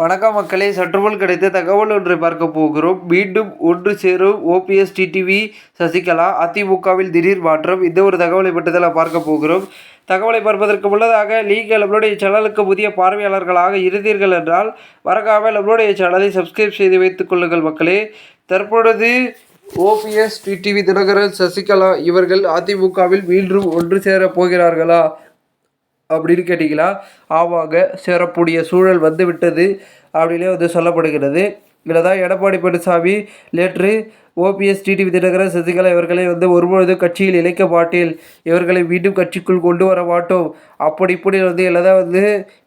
வணக்கம் மக்களே சற்றுமுன் கிடைத்த தகவல் ஒன்றை பார்க்க போகிறோம். மீண்டும் ஒன்று சேரும் ஓபிஎஸ் டிடிவி சசிகலா அதிமுகவில் திடீர் மாற்றம். இந்த ஒரு தகவலை பற்றி பார்க்க போகிறோம். தகவலை பார்ப்பதற்கு முன்னதாக நீங்கள் நம்மளுடைய சேனலுக்கு புதிய பார்வையாளர்களாக இருந்தீர்கள் என்றால் மறக்காமல் நம்மளுடைய சேனலை சப்ஸ்கிரைப் செய்து வைத்துக் கொள்ளுங்கள் மக்களே. தற்பொழுது ஓபிஎஸ் டிடிவி தினகரன் சசிகலா இவர்கள் அதிமுகவில் மீண்டும் ஒன்று சேரப் போகிறார்களா? அப்படின்னு கேட்டிங்களா? ஆமாங்க சேரக்கூடிய சூழல் வந்து விட்டது அப்படின்னே வந்து சொல்லப்படுகிறது. இதில் தான் எடப்பாடி பழனிசாமி நேற்று ஓபிஎஸ் டிடிவி தினகரன் சசிகலா இவர்களை வந்து ஒருபொழுது கட்சியில் இணைக்க மாட்டேன். இவர்களை மீண்டும் கட்சிக்குள் கொண்டு வர மாட்டோம். அப்படி இப்படி வந்து எல்லாம் வந்து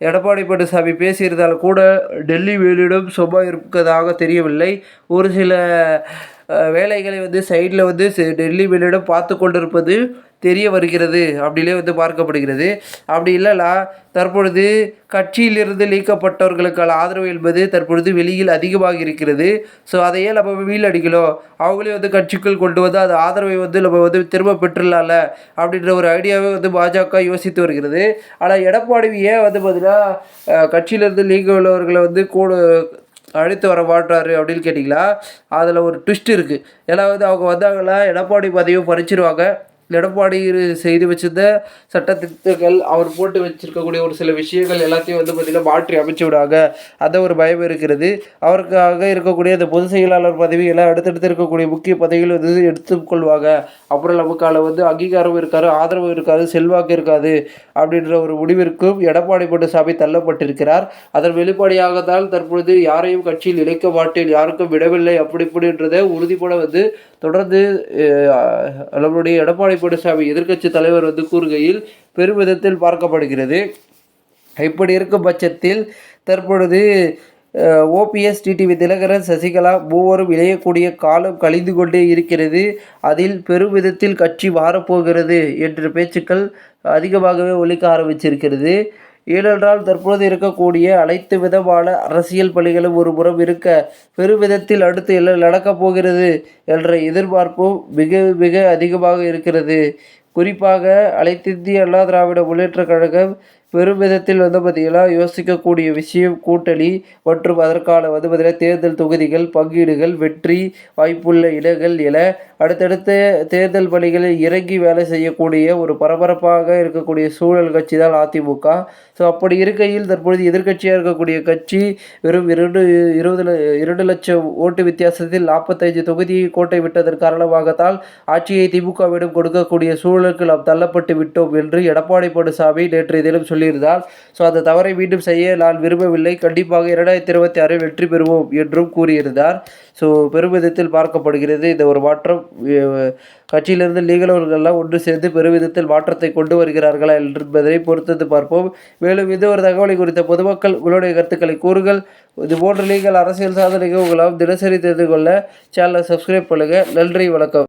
எடப்பாடி பழனிசாமி பேசியிருந்தால் கூட டெல்லி வேலிடம் சும்மா இருப்பதாக தெரியவில்லை. ஒரு சில வேலைகளை வந்து சைடில் வந்து டெல்லி வெளியிடம் பார்த்து கொண்டிருப்பது தெரிய வருகிறது. அப்படிலே வந்து பார்க்கப்படுகிறது. அப்படி இல்லைனா தற்பொழுது கட்சியிலிருந்து நீக்கப்பட்டவர்களுக்கான ஆதரவு என்பது தற்பொழுது வெளியில் அதிகமாக இருக்கிறது. ஸோ அதையே நம்ம வீல் அவங்களே வந்து கட்சிக்குள் கொண்டு வந்து அது ஆதரவை வந்து நம்ம வந்து திரும்ப பெற்றுடலாம்ல? அப்படின்ற ஒரு ஐடியாவை வந்து பாஜக யோசித்து வருகிறது. ஆனால் எடப்பாடி ஏன் வந்து பார்த்தீங்கன்னா கட்சியிலிருந்து நீக்க உள்ளவர்களை வந்து கூட அழைத்து வர மாட்டாரு அப்படின்னு கேட்டிங்களா? அதில் ஒரு ட்விஸ்ட் இருக்குது ஏன்னா வந்து அவங்க வந்தாங்கன்னா எடப்பாடி பதவியும் பறிச்சிருவாங்க. எடப்பாடி செய்து வச்சிருந்த சட்டத்திட்டங்கள் அவர் போட்டு வச்சிருக்கக்கூடிய ஒரு சில விஷயங்கள் எல்லாத்தையும் வந்து பார்த்திங்கன்னா மாற்றி அமைச்சு விடாங்க அந்த ஒரு பயம் இருக்கிறது. அவருக்காக இருக்கக்கூடிய அந்த பொதுச் செயலாளர் பதவியெல்லாம் அடுத்தடுத்து இருக்கக்கூடிய முக்கிய பதவிகள் வந்து எடுத்துக்கொள்வாங்க அப்புறம் நமக்கால வந்து அங்கீகாரம் இருக்காது ஆதரவு இருக்காது செல்வாக்கு இருக்காது அப்படின்ற ஒரு முடிவிற்கும் எடப்பாடி பழனிசாமி தள்ளப்பட்டிருக்கிறார். அதன் வெளிப்படையாகத்தான் தற்பொழுது யாரையும் கட்சியில் இணைக்க மாட்டேன் யாருக்கும் விடவில்லை அப்படி இப்படின்றதை உறுதிப்பட வந்து தொடர்ந்து நம்மளுடைய எடப்பாடி பழனிசாமி எதிர்க்கட்சி தலைவர் வந்து கூறுகையில் பெருமிதத்தில் பார்க்கப்படுகிறது. இப்படி இருக்கும் பட்சத்தில் தற்பொழுது ஓபிஎஸ் டிடிவி தினகரன் சசிகலா மூவரும் இணையக்கூடிய காலம் கழிந்து கொண்டே இருக்கிறது. அதில் பெருமிதத்தில் கட்சி மாறப்போகிறது என்ற பேச்சுக்கள் அதிகமாகவே ஒழிக்க ஆரம்பிச்சிருக்கிறது. ஏனென்றால் தற்போது இருக்கக்கூடிய அனைத்து விதமான அரசியல் பணிகளும் ஒரு புறம் இருக்க பெருவிதத்தில் அடுத்து என்ன நடக்கப் போகிறது என்ற எதிர்பார்ப்பும் மிக மிக அதிகமாக இருக்கிறது. குறிப்பாக அனைத்திந்திய அண்ணா திராவிட முன்னேற்றக் கழகம் பெருமிதத்தில் வந்து பார்த்திங்கன்னா யோசிக்கக்கூடிய விஷயம் கூட்டணி மற்றும் அதற்கான வந்து பார்த்திங்கன்னா தேர்தல் தொகுதிகள் பங்கீடுகள் வெற்றி வாய்ப்புள்ள இடங்கள் என அடுத்தடுத்த தேர்தல் பணிகளில் இறங்கி வேலை செய்யக்கூடிய ஒரு பரபரப்பாக இருக்கக்கூடிய சூழல் கட்சி தான் அதிமுக. ஸோ அப்படி இருக்கையில் தற்பொழுது எதிர்கட்சியாக இருக்கக்கூடிய கட்சி வெறும் இரண்டு இருபது இரண்டு லட்சம் ஓட்டு வித்தியாசத்தில் நாற்பத்தைந்து தொகுதியை கோட்டை விட்டதன் காரணமாகத்தான் ஆட்சியை திமுகவிடம் கொடுக்கக்கூடிய சூழலுக்கு நாம் தள்ளப்பட்டு விட்டோம் என்று எடப்பாடி பழனிசாமி நேற்றைய தினம் சொல்லியிருந்தார். ஸோ அந்த தவறை மீண்டும் செய்ய நான் விரும்பவில்லை. கண்டிப்பாக இரண்டாயிரத்தி இருபத்தி ஆறு வெற்றி பெறுவோம் என்றும் கூறியிருந்தார். ஸோ பெருமிதத்தில் பார்க்கப்படுகிறது. இந்த ஒரு மாற்றம் கட்சியிலிருந்து லீகலவர்கள்லாம் ஒன்று சேர்ந்து பெருமிதத்தில் மாற்றத்தை கொண்டு வருகிறார்களா என்பதை பொறுத்தது பார்ப்போம். மேலும் இது ஒரு தகவலை குறித்த பொதுமக்கள் உங்களுடைய கருத்துக்களை கூறுகள் இது போன்ற லீகல் அரசியல் சாதனைகள் உங்களால் தினசரி தெரிந்து கொள்ள சேனலை சப்ஸ்கிரைப் பண்ணுங்கள் நன்றி வணக்கம்.